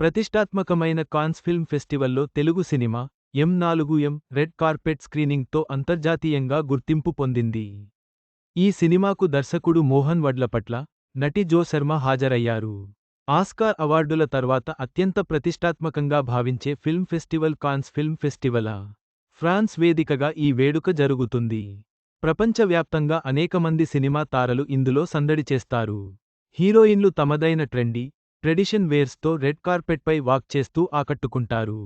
ప్రతిష్టాత్మకమైన Cannes film ఫెస్టివల్లో Telugu cinema M నాలుగు ఎం రెడ్ కార్పెట్ స్క్రీనింగ్తో అంతర్జాతీయంగా గుర్తింపు పొందింది. ఈ సినిమాకు దర్శకుడు మోహన్ వడ్లపట్ల నటి జో శర్మ హాజరయ్యారు. ఆస్కార్ అవార్డుల తర్వాత అత్యంత ప్రతిష్టాత్మకంగా భావించే film festival Cannes film festival. France వేదికగా ఈ వేడుక జరుగుతుంది. ప్రపంచవ్యాప్తంగా అనేక మంది సినిమా తారలు ఇందులో సందడి చేస్తారు. హీరోయిన్లు తమదైన ట్రెండీ ట్రెడిషన్ వేర్స్తో రెడ్ కార్పెట్పై వాక్ చేస్తూ ఆకట్టుకుంటారు.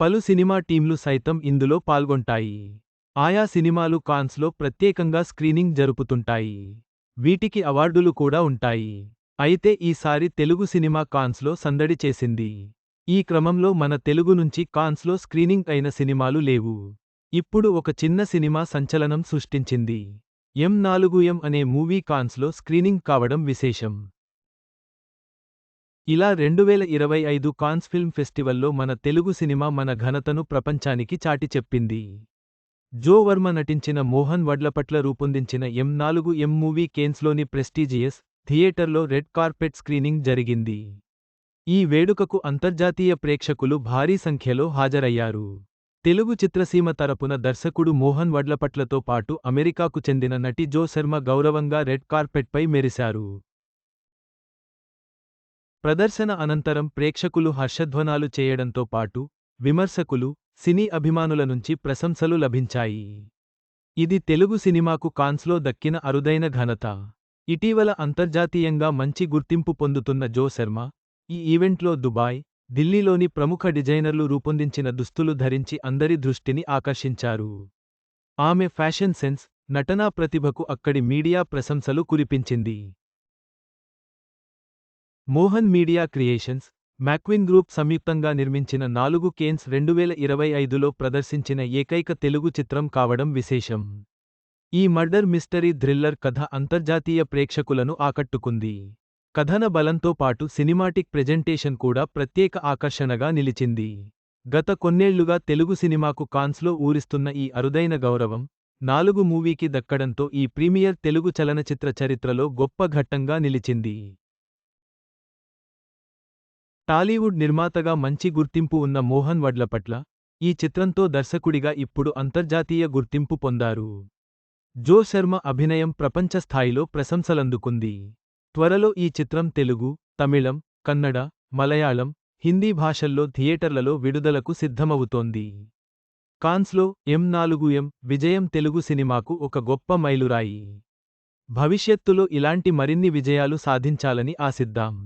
పలు సినిమా టీంలు సైతం ఇందులో పాల్గొంటాయి. ఆయా సినిమాలు కాన్స్లో ప్రత్యేకంగా స్క్రీనింగ్ జరుపుతుంటాయి. వీటికి అవార్డులు కూడా ఉంటాయి. అయితే ఈసారి తెలుగు సినిమా కాన్స్లో సందడి చేసింది. ఈ క్రమంలో మన తెలుగు నుంచి కాన్స్లో స్క్రీనింగ్ అయిన సినిమాలు లేవు. ఇప్పుడు ఒక చిన్న సినిమా సంచలనం సృష్టించింది. ఎం నాలుగు ఎం అనే మూవీ కాన్స్లో స్క్రీనింగ్ కావడం విశేషం. ఇలా రెండువేల ఇరవై ఐదు కాన్స్ ఫిల్మ్ ఫెస్టివల్లో మన తెలుగు సినిమా మన ఘనతను ప్రపంచానికి చాటి చెప్పింది. జో వర్మ నటించిన మోహన్ వడ్లపట్ల రూపొందించిన ఎం నాలుగు ఎం మూవీ కేన్స్లోని ప్రెస్టీజియస్ థియేటర్లో రెడ్ కార్పెట్ స్క్రీనింగ్ జరిగింది. ఈ వేడుకకు అంతర్జాతీయ ప్రేక్షకులు భారీ సంఖ్యలో హాజరయ్యారు. తెలుగు చిత్రసీమ తరపున దర్శకుడు మోహన్ వడ్లపట్లతో పాటు అమెరికాకు చెందిన నటి జో శర్మ గౌరవంగా రెడ్ కార్పెట్పై మెరిశారు. ప్రదర్శన అనంతరం ప్రేక్షకులు హర్షధ్వనాలు చేయడంతో పాటు విమర్శకులు సినీ అభిమానుల నుంచి ప్రశంసలు లభించాయి. ఇది తెలుగు సినిమాకు కాన్స్లో దక్కిన అరుదైన ఘనత. ఇటీవల అంతర్జాతీయంగా మంచి గుర్తింపు పొందుతున్న జో శర్మ ఈ ఈవెంట్లో దుబాయ్ ఢిల్లీలోని ప్రముఖ డిజైనర్లు రూపొందించిన దుస్తులు ధరించి అందరి దృష్టిని ఆకర్షించారు. ఆమె ఫ్యాషన్ సెన్స్ నటనా ప్రతిభకు అక్కడి మీడియా ప్రశంసలు కురిపించింది. మోహన్ మీడియా క్రియేషన్స్ మ్యాక్విన్ గ్రూప్ సంయుక్తంగా నిర్మించిన నాలుగు కేన్స్ రెండువేల ఇరవై ఐదులో ప్రదర్శించిన ఏకైక తెలుగు చిత్రం కావడం విశేషం. ఈ మర్డర్ మిస్టరీ థ్రిల్లర్ కథ అంతర్జాతీయ ప్రేక్షకులను ఆకట్టుకుంది. కథన బలంతో పాటు సినిమాటిక్ ప్రెజెంటేషన్ కూడా ప్రత్యేక ఆకర్షణగా నిలిచింది. గత కొన్నేళ్ళుగా తెలుగు సినిమాకు కాన్స్లో ఊరిస్తున్న ఈ అరుదైన గౌరవం నాలుగు మూవీకి దక్కడంతో ఈ ప్రీమియర్ తెలుగు చలనచిత్ర చరిత్రలో గొప్ప ఘట్టంగా నిలిచింది. టాలీవుడ్ నిర్మాతగా మంచి గుర్తింపు ఉన్న మోహన్ వడ్ల పట్ల ఈ చిత్రంతో దర్శకుడిగా ఇప్పుడు అంతర్జాతీయ గుర్తింపు పొందారు. జో శర్మ అభినయం ప్రపంచ స్థాయిలో ప్రశంసలందుకుంది. త్వరలో ఈ చిత్రం తెలుగు తమిళం కన్నడ మలయాళం హిందీ భాషల్లో థియేటర్లలో విడుదలకు సిద్ధమవుతోంది. కాన్స్లో ఎం నాలుగు ఎం విజయం తెలుగు సినిమాకు ఒక గొప్ప మైలురాయి. భవిష్యత్తులో ఇలాంటి మరిన్ని విజయాలు సాధించాలని ఆశిద్దాం.